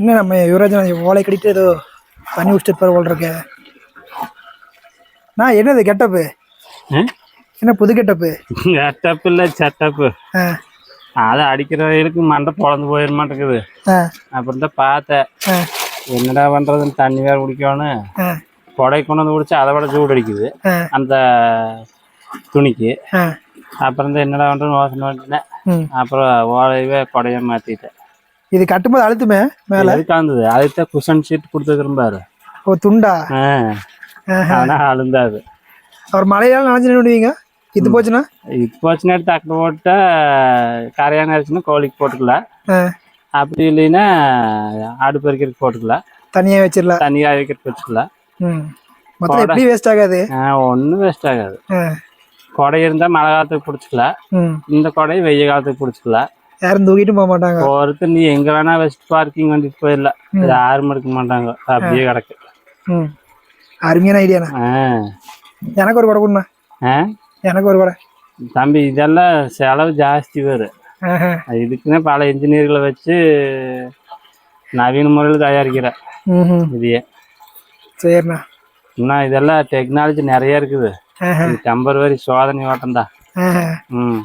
என்ன நம்ம யுவராஜன் ஓலை கடிட்டு ஏதோ தண்ணி குடிச்சிட்டு போகிற போல் இருக்கே. நான் என்னது கெட்டப்பு? என்ன புது கெட்டப்பு? செட்டப் இல்லை செட்டப்பு. அதை அடிக்கிற வயலுக்கு மண்டை பொழந்து போயிட மாட்டேங்குது. அப்புறம் தான் பார்த்தேன் என்னடா பண்ணுறதுன்னு தண்ணி வேறு குடிக்கணும் கொடை கொண்டு வந்து குடிச்சா அதை விட சூடு அடிக்குது. அந்த துணிக்கு. அப்புறம் தான் என்னடா பண்ணுறது யோசனை பண்ணிட்டேன். அப்புறம் ஓலையவே கொடையை மாற்றிட்டேன் இது கட்டும்போது அழுத்துமே மேலே? அதுக்கு தான் குஷன் சீட் கொடுத்துருக்குறேன் பாரு. ஓ துண்டா? ஆ. ஆஹா. ஆனால் அழுந்தாது. அவர் மழையால் நனைஞ்சு நின்றுவீங்க இது போச்சுன்னா? இப்போ வச்சு நேரம் தக்க போட்டா கரையான அரிசினா கோழிக்கு போட்டுக்கலாம் அப்படி இல்லைன்னா ஆடு பறிக்கிறதுக்கு போட்டுக்கலாம் தனியாக வச்சிடலாம் தனியாக வைக்கிறதுக்கு வச்சுக்கலாம் மொத்தம் எப்படி வேஸ்ட் ஆகாது? ஒன்றும் வேஸ்ட் ஆகாது. கொடை இருந்தால் மழை காலத்துக்கு பிடிச்சிக்கலாம் இந்த கொடையை வெய்ய காலத்துக்கு பிடிச்சிக்கலாம் யாரும் தூக்கிட்டும் போக மாட்டாங்க. ஒருத்தர் நீ எங்கே வேணா வச்சுட்டு பார்க்கிங் வண்டிட்டு போயிடலாம் யாரும் எடுக்க மாட்டாங்க. அப்படியே கிடக்கு. ம். அருமையான ஐடியாண்ணா எனக்கு ஒரு குடை கொடுண்ணா. ஆ? எனக்கு ஒரு குடை தம்பி இதெல்லாம் செலவு ஜாஸ்தி வரும். இதுக்குன்னே பல இன்ஜினியர்களை வச்சு நவீன முறையில் தயாரிக்கிறேன். இதையே. சரிண்ணா. இன்னும் இதெல்லாம் டெக்னாலஜி நிறைய இருக்குது. டெம்பரவரி சோதனை ஓட்டம் தான். ம்.